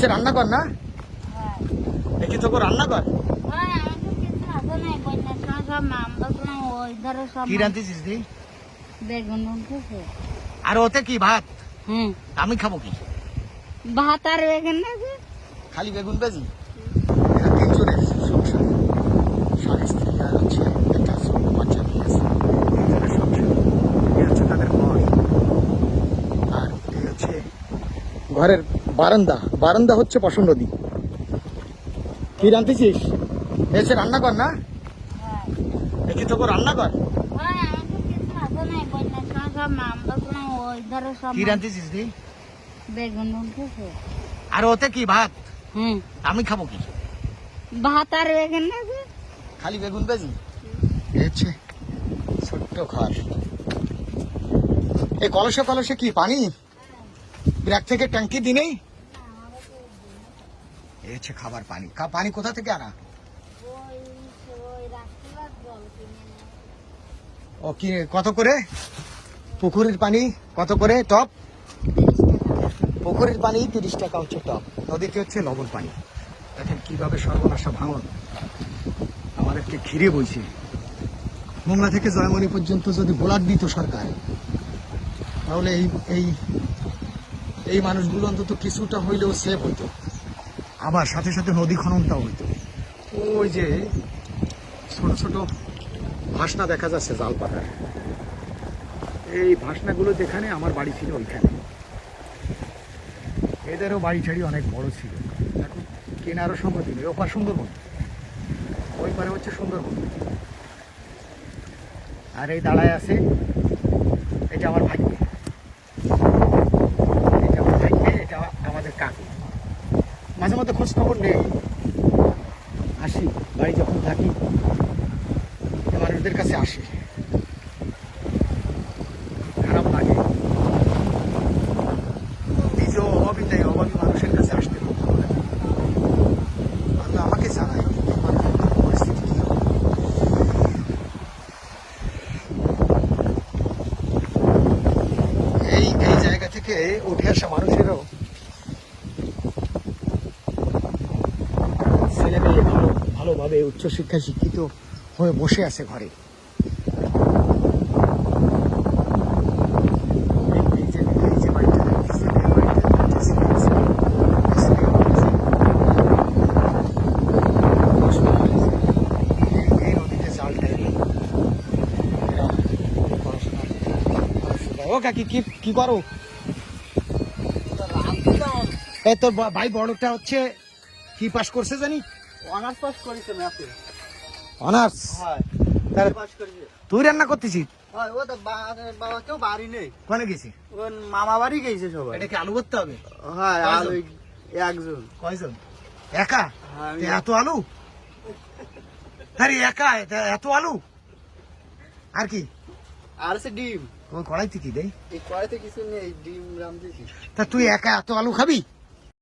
এসে রান্না কর না? হ্যাঁ। দেখি তোকে রান্না কর। হ্যাঁ ওই ধারে সব কি রাঁধতেছিস দি বেগুন আর ওতে কি ভাত? আমি খাব কি? ভাত আর বেগুন? খালি বেগুন বেজি এরা তিনজনের সংসার। স্বামী স্ত্রী আর হচ্ছে একটা ছোট বাচ্চা নিয়ে আছে। তিনজনের সংসার। এই হচ্ছে তাদের ঘর আর এই হচ্ছে ঘরের বারান্দা বারান্দা হচ্ছে পশন নদী। কি রাঁধতেছিস? এসে রান্না কর না? হ্যাঁ। দেখি তোকে রান্না কর। হ্যাঁ কি রাঁধতেছিস দি বেগুন আর ওতে কি ভাত? হুম। আমি খাব কি? ভাত আর বেগুন না? খালি বেগুন বেজি? এই হচ্ছে ছোট্ট ঘর। এই কলসে কলসে কি পানি? ব্র্যাক থেকে ট্যাঙ্কি দিনেই এই হচ্ছে খাবার পানি। পানি কোথা থেকে আনা। ও কি কত করে? পুকুরের পানি কত করে? টপ? পুকুরের পানি তিরিশ টাকা হচ্ছে টপ। নদীতে হচ্ছে লবণ পানি। দেখেন কীভাবে সর্বনাশা ভাঙন। আমাদেরকে ঘিরে বইছে। মোংলা থেকে জয়মণি পর্যন্ত যদি বোলার দিত সরকার, তাহলে এই এই এই মানুষগুলো অন্তত কিছুটা হইলেও সেভ হইতো। আবার সাথে সাথে নদী খননটাও হইতো। ওই যে ছোট ছোট ভাসনা দেখা যাচ্ছে জাল পাতার এই ভাসনাগুলো যেখানে আমার বাড়ি ছিল ওইখানে। এদেরও বাড়ি ছাড়ি অনেক বড় ছিল। এখন কেনারও সম্মতি নেই, ওপার সুন্দরবন। ওই পারে হচ্ছে সুন্দরবন। আর এই দাঁড়ায় আছে এটা আমার ভাগ্যে এটা আমার ভাগ্যে এটা আমাদের কাকু মাঝে মধ্যে খোঁজ খবর নেই। আসি, বাড়ি যখন থাকি মানুষদের কাছে আসে। খারাপ লাগে। নিজেও অভাবী তাই অভাবী মানুষের কাছে আসতে আল্লাহ আমাকে কি এই এই জায়গা থেকে উঠে আসা ভালোভাবে উচ্চশিক্ষায় শিক্ষিত হয়ে বসে আছে ঘরে। ও কাকি কি কি করো? তোর ভাই বড়টা হচ্ছে কি পাস করছে জানি? অনার্স পাস করেছে ম্যাথে অনার্স হয়। পাস করেছে। তুই রান্না করতেছিস? হয় ও তো বাবা কেউ বাড়ি নেই। কোনে গেছি? ও মামা বাড়ি গেছে সবাই। এটা কি আলু করতে হবে? হয়? ওই একজন। কয়জন? একা? হ্যাঁ, এত আলু? আরে একা এত- এত আলু? আর কি? আর সে ডিম। কড়াইতে কি এই কড়াইতে কিছু নেই ডিম তা তুই একা এত আলু খাবি?